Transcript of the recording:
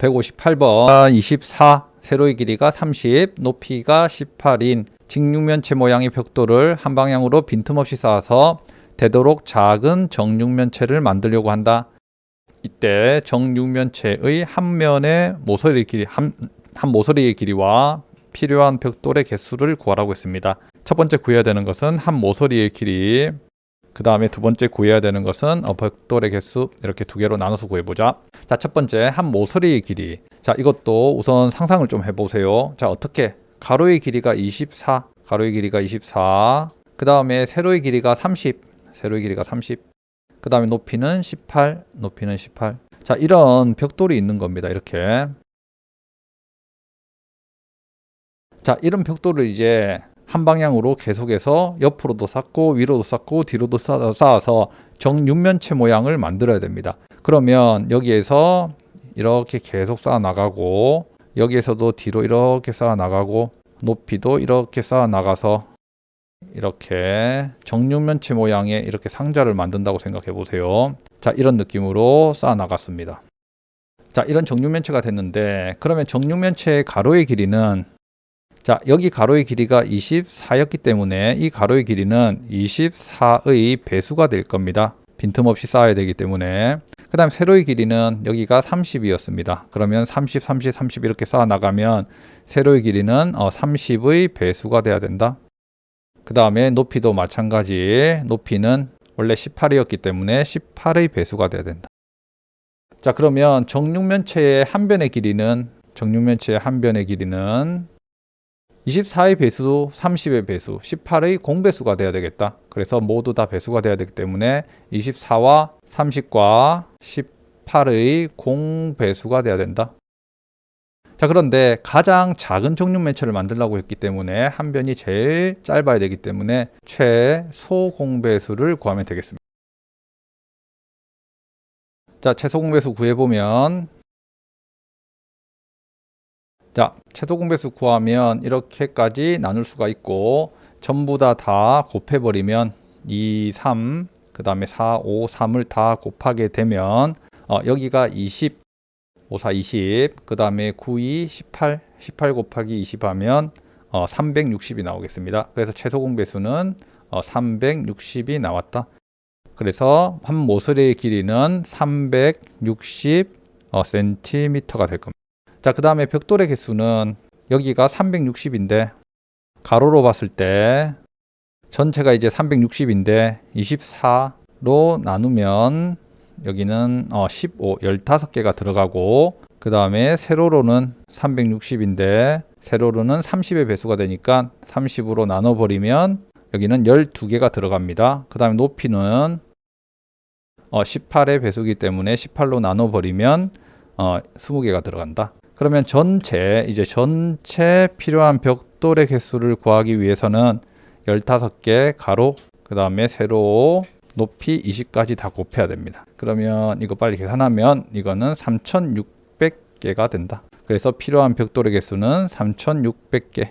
158번 24 세로의 길이가 30 높이가 18인 직육면체 모양의 벽돌을 한 방향으로 빈틈없이 쌓아서 되도록 작은 정육면체를 만들려고 한다. 이때 정육면체의 한 면의 모서리 길이 한, 한 모서리의 길이와 필요한 벽돌의 개수를 구하라고 했습니다. 첫 번째 구해야 되는 것은 한 모서리의 길이 그 다음에 두 번째 구해야 되는 것은 어, 벽돌의 개수 이렇게 두 개로 나눠서 구해보자. 자, 첫 번째 한 모서리의 길이. 자, 이것도 우선 상상을 좀 해보세요. 자, 어떻게 가로의 길이가 24, 가로의 길이가 24. 그 다음에 세로의 길이가 30, 세로의 길이가 30. 그 다음에 높이는 18, 높이는 18. 자, 이런 벽돌이 있는 겁니다. 이렇게. 자, 이런 벽돌을 이제 한 방향으로 계속해서 옆으로도 쌓고 위로도 쌓고 뒤로도 쌓아- 쌓아서 정육면체 모양을 만들어야 됩니다. 그러면 여기에서 이렇게 계속 쌓아 나가고 여기에서도 뒤로 이렇게 쌓아 나가고 높이도 이렇게 쌓아 나가서 이렇게 정육면체 모양의 이렇게 상자를 만든다고 생각해 보세요. 자, 이런 느낌으로 쌓아 나갔습니다. 자, 이런 정육면체가 됐는데 그러면 정육면체의 가로의 길이는 자, 여기 가로의 길이가 24였기 때문에 이 가로의 길이는 24의 배수가 될 겁니다. 빈틈없이 쌓아야 되기 때문에. 그 다음 세로의 길이는 여기가 30이었습니다. 그러면 30, 30, 30 이렇게 쌓아 나가면 세로의 길이는 어, 30의 배수가 돼야 된다. 그 다음에 높이도 마찬가지. 높이는 원래 18이었기 때문에 18의 배수가 돼야 된다. 자, 그러면 정육면체의 한 변의 길이는 정육면체의 한 변의 길이는 24의 배수, 30의 배수, 18의 공배수가 돼야 되겠다. 그래서 모두 다 배수가 돼야 되기 때문에 24와 30과 18의 공배수가 돼야 된다. 자, 그런데 가장 작은 정육면체를 만들려고 했기 때문에 한 변이 제일 짧아야 되기 때문에 최소 공배수를 구하면 되겠습니다. 자, 최소 공배수 구해보면 자, 최소 공배수 구하면 이렇게까지 나눌 수가 있고 전부 다다 곱해버리면 2, 3, 그 다음에 4, 5, 3을 다 곱하게 되면 어, 여기가 20, 5, 4, 20, 그 다음에 9, 2, 18, 18 곱하기 20 하면 어, 360이 나오겠습니다. 그래서 최소 공배수는 어, 360이 나왔다. 그래서 한 모서리의 길이는 360 어, 될 겁니다. 자, 그 다음에 벽돌의 개수는 여기가 360인데 가로로 봤을 때 전체가 이제 360인데 24로 나누면 여기는 어, 15, 15개가 들어가고 그 다음에 세로로는 360인데 세로로는 30의 배수가 되니까 30으로 나눠버리면 여기는 12개가 들어갑니다. 그 다음에 높이는 어, 18의 배수기 때문에 18로 나눠버리면 어, 20개가 들어간다. 그러면 전체 이제 전체 필요한 벽돌의 개수를 구하기 위해서는 15개 가로 그 다음에 세로 높이 20까지 다 곱해야 됩니다. 그러면 이거 빨리 계산하면 이거는 3,600개가 된다. 그래서 필요한 벽돌의 개수는 3,600개